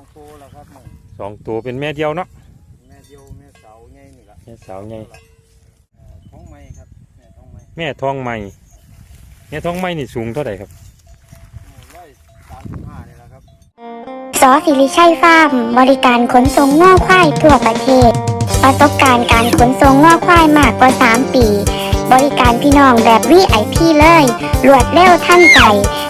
องตัวแล้วครับมึงสองตัวเป็นแม่เดียวเนาะแม่เดียวแม่เสาใหญ่นี่ละแม่สาวใหญ่เอ่อท้องไม้ครับแม่ท้องไม้แม่ทองใหม่แม่ทองใหม่นี่สูงเท่าไหร่ครับร้อยสามสิบห้านี่แหละครับสอสิริชัยฟาร์มบริการขนส่งง่อควายทั่วประเทศ ประสบการณ์การขนส่งง่อควายมากกว่า 3 ปี บริการพี่น้องแบบวีไอพีเลย รวดเร็วทันใจแ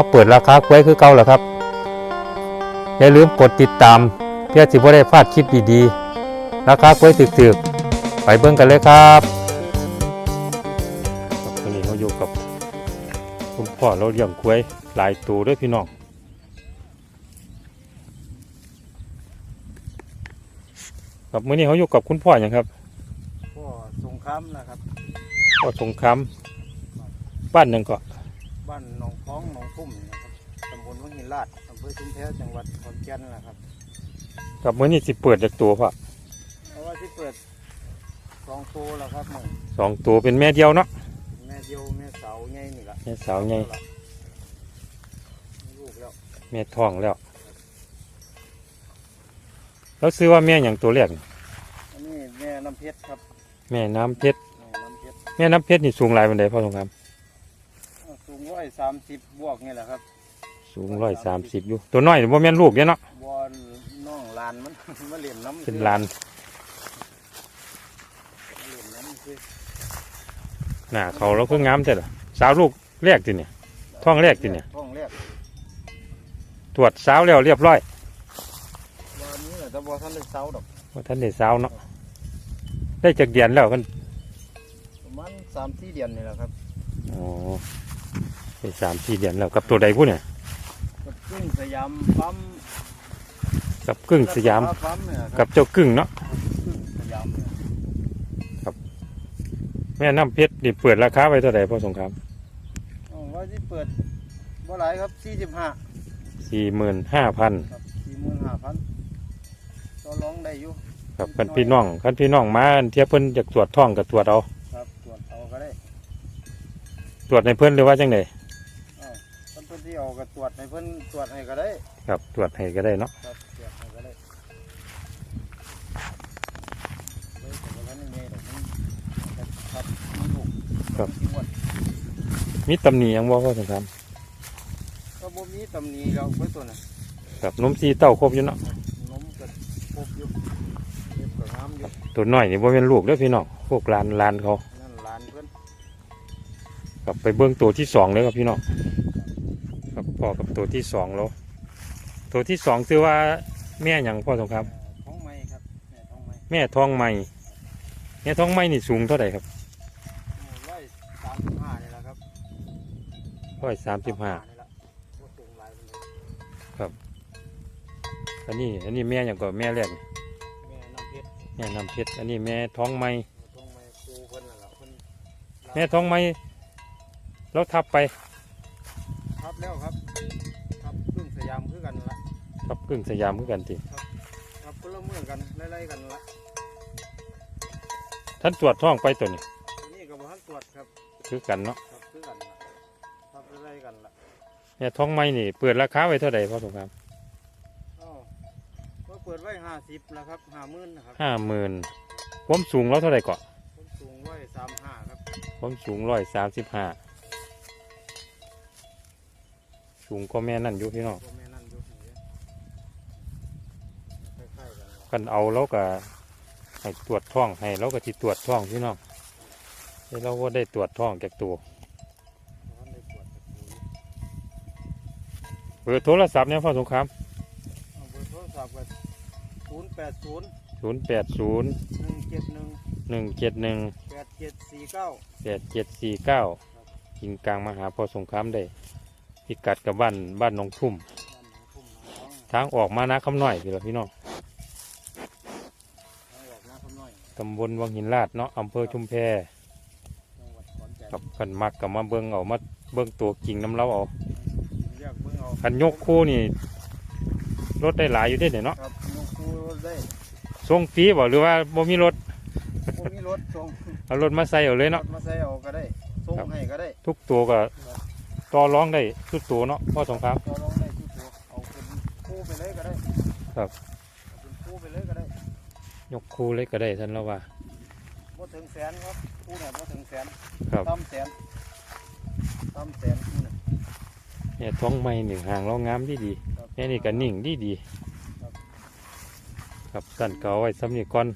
มาเปิดราคากล้วยคือเก่าแล้วครับ อย่าลืมกดติดตาม เพื่อสิบ่ได้พลาดคลิปดีๆ ราคากล้วยถึกๆ ไปเบิ่งกันเลยครับครับวันนี้เราอยู่กับคุณพ่อเราเลี้ยงกล้วยหลายตัวด้วยพี่น้องครับมื้อนี้เขาอยู่กับคุณพ่ออย่างครับก็สงครามนะครับพ่อสงครามบ้านหนึ่งก็ บ้านหนองคล้องหนองพุ่มนี่นะครับตำบลวังหินลาดอำเภอชุมแพจังหวัดขอนแก่นนะครับกับมื้อนี้สิเปิดจากตัวพ่อเพราะว่าที่เปิดสองตัวแล้วครับมึงสองตัวเป็นแม่เดียวเนาะแม่เดียวแม่เสาใหญ่นี่ละแม่สาวใหญ่ลูกแล้วแม่ท้องแล้ว แล้วซื้อว่าแม่อย่างตัวแรกนี่อันนี้แม่น้ำเพชรครับ แม่น้ำเพชรแม่น้ำเพชรแม่น้ำเพชรนี่สูงหลายปานใดพ่อสงครามสูง ร้อยสามสิบบวกนี่แหละครับสูงร้อยสามสิบอยู่ ตัวน้อยนี่บ่แม่นลูกเด้เนาะบอลน้องลานมัน มาเล่นน้ำเป็นลานมาเล่นน้ำคือหน้าเขาเราเพิ่งงามแต่ละสาวลูกแรกติเนี่ยท้องแรกติเนี่ยท้องแรกตรวจสาวแล้วเรียบร้อยวันนี้แหละแต่บอท่านได้เสาดอกว่าท่านได้สาวเนาะได้จากเดือนแล้วกันประมาณสามสี่เดือนนี่แหละครับอ๋อ ได้สามสี่เดือนแล้วกับตัวใดผู้เนี่ยกับกึ่งสยามปั๊มกับกึ่งสยามปั๊มเนี่ยคกัรับบเจ้ากึ่งเนาะกึ่งสยามเนี่ยแม่น้ำเพชรนี่เปิดราคาไว้เท่าไหร่พ่อสงครามอ๋อว่าที่เปิดบ่หลายครับสี่สิบห้าสี่หมื่นห้าพันครับสี่หมื่นห้าพันต่อรองได้อยู่ครับคันพี่น้องคันพี่น้องมาอันเทียบเพิ่นจากตรวจท้องกับตรวจเอาครับตรวจเอาก็ได้ ตรวจในเพิ่นหรือว่าจังไดอ้าว เพิ่นเพิ่นที่เอาก็ตรวจให้เพิ่นตรวจให้ก็ได้ ครับตรวจให้ก็ได้เนาะครับตรวจให้ก็ได้เลยแต่ว่านี่ไงดอกมันครับมีลูกมีอ้วนมีตำหนิหยังบ่พ่อสงครามก็บ่มีตำหนิแล้วไว้ตัวน่ะครับนมซีเต้าครบอยู่เนาะนมก็ครบอยู่เล็บก็งามอยู่ตัวน้อยนี่บ่แม่นลูกเด้อพี่น้องพวกหลานหลานเขานั่นหลานเพิ่นครับไปเบิ่งตัวที่สองเลยครับพี่น้องครับ พ่อกับตัวที่สองแล้ว ตัวที่สองชื่อว่าแม่หยังพ่อสงครามท้องไม้ครับแม่ท้องไม้แม่ท้องไม้แม่ท้องไม้นี่สูงเท่าไหร่ครับร้อยสามสิบห้านี่แหละครับร้อยสามสิบห้านี่แหละบ่สูงหลายปานใดอันนี้อันนี้แม่หยังก็แม่แรกนี่แม่น้ำเพชรแม่น้ำเพชรอันนี้แม่ท้องไม้ท้องไม้ครูเพิ่นนั่นล่ะเพิ่นแม่ท้องไม้แล้วทับไป กันละทับกึ่งสยามคือกันทีครับคนละเมืองกันไล่ๆกันละท่านตรวจท้องไปตัวนี้อันนี้ก็บ่ทันตรวจครับคือกันเนาะครับคือกันละครับไล่ๆกันละแม่ท้องไม้นี่เปิดราคาไว้เท่าไหร่พ่อสงครามอ้าวก็เปิดไว้ห้าสิบแล้วครับห้าหมื่นนะครับห้าหมื่นความสูงแล้วเท่าไหร่ก่อนผมสูงไว้สามห้าครับความสูงร้อยสามสิบห้าสูงก็แม่นั่นอยู่พี่น้องพ่อแม่นั่นอยู่นี่คล้ายๆ กันละกันเอาแล้วก็ให้ตรวจท้องให้แล้วก็ที่ตรวจท้องพี่น้องให้เราก็ได้ตรวจท้องแก่ตัวบ่ทันได้ตรวจกับปู่อยู่เบอร์โทรศัพท์เนี่ยพ่อสงครามเอาเบอร์โทรศัพท์ก็ศูนย์แปดศูนย์ศูนย์แปดศูนย์หนึ่งเจ็ดหนึ่งหนึ่งเจ็ดหนึ่งแปดเจ็ดสี่เก้าแปดเจ็ดสี่เก้ากินกลางมาหาพ่อสงครามได้พิกัดกับบ้านบ้านหนองทุ่มบ้านหนองทุ่มหนองท้องทางออกมานาคำน้อยพี่ละพี่น้อง ตำบลวังหินลาดเนาะอำเภอชุมแพจังหวัดขอนแก่นกับขันมักกับมาเบิ่งเอามาเบิ่งตัวกิ่งน้ำเล้าเอาเรียกเบิ่งเอาขันยกคู่นี่รถได้หลายอยู่เด้เนี่ยเนาะครับยกคูได้ส่งฟรีบ่หรือว่าบ่มีรถบ่มีรถส่งเอารถมาใส่เอาเลยรเนาะ ถมาใส่เอาก็ได้ส่งครับ ให้ก็ได้ทุกตัวก็ต่อร้องได้ทุกตัวเนาะพ่อสงคราม ต่อรองได้ทุกตัวเอาเป็นคู่ไปเลยก็ได้ครับ เอาเป็นคู่ไปเลยก็ได้ ยกคู่เลยก็ได้ท่านเราว่าบ่ถึงแสนครับคู่เนี่ยบ่ถึงแสนครับต่ำแสนต่ำแสนคู่เนี่ยเนี่ยท้องไม้หนึ่งหางเรางามดีดีครับๆแค่นี้ก็นิ่งดีดีครับครับสั่นเก่าไว้สำนีก่อน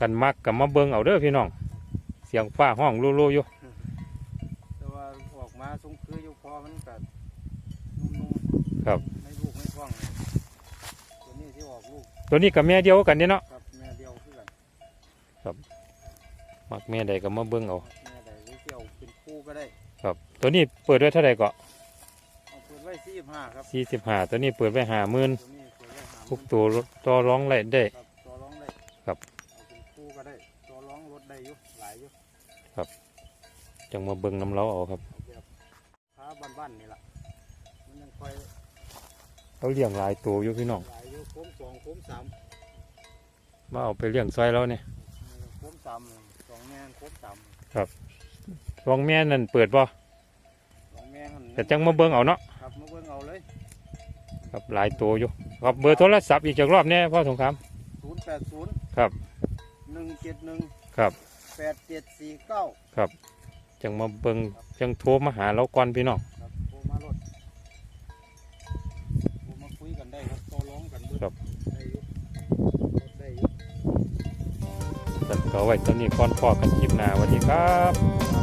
กันมักกับมาเบิ่งเอาเด้อพี่น้อง เสียงฟ้าห้องลู่ๆอยู่แต่ว่าออกมาทรงคืออยู่พอมันก็นุ่มครับๆไม่ลูกไม่ท้องเลยตัวนี้ที่ออกลูกตัวนี้กับแม่เดียวกันนี่เนาะ ครับแม่เดียวคือกัน มักแม่ใดก็มาเบิ่งเอาแม่ใดหรือที่เอาเป็นคู่ก็ได้ครับ ตัวนี้เปิดไว้เท่าไหร่ก็เอาเปิดไว้สี่ห้าครับสี่สิบห้าตัวนี้เปิดไว้ห้าหมื่นตัวนี้เปิดไว้หาทุกตัวต่อร้องไรได้ ครับตัวร้องได้ครับ เอาเป็นคู่ก็ได้ตัวร้องรถได้อยู่หลายอยู่จังมาเบิ่งน้ำเล้าเอาครับเอาแบบค้าบ้านๆนี่ล่ะมันยังค่อยเราเลี้ยงหลายตัวอยู่พี่น้องหลายอยู่โค้มสองโค้มสามมาเอาไปเลี้ยงซอยเราเนี่ยโค้มสาม สองแม่นโค้มสามรองแม่นั่นเปิดบ่สองแม่นแต่จังมาเบิ่งเอาเนาะครับมาเบิ่งเอาเลยครับหลายตัวอยู่ครับเบอร์โทรศัพท์อีกจากรอบเนี่ยพ่อสงคราม ศูนย์แปดศูนย์ครับหนึ่งเจ็ดหนึ่งครับ แปดเจ็ดสี่เก้าจังมาเบิ่งจังโทรมาหาเราก่อนพี่น้อง ครับโทรมารถโทรมาคุยกันได้ครับต่อร้องกันเง ครับ ได้อยู่ร ถได้อยู่สั่นเก่าไว้ตอนนี้ก่อนพอกันคลิปหน้าสวัสดีครับ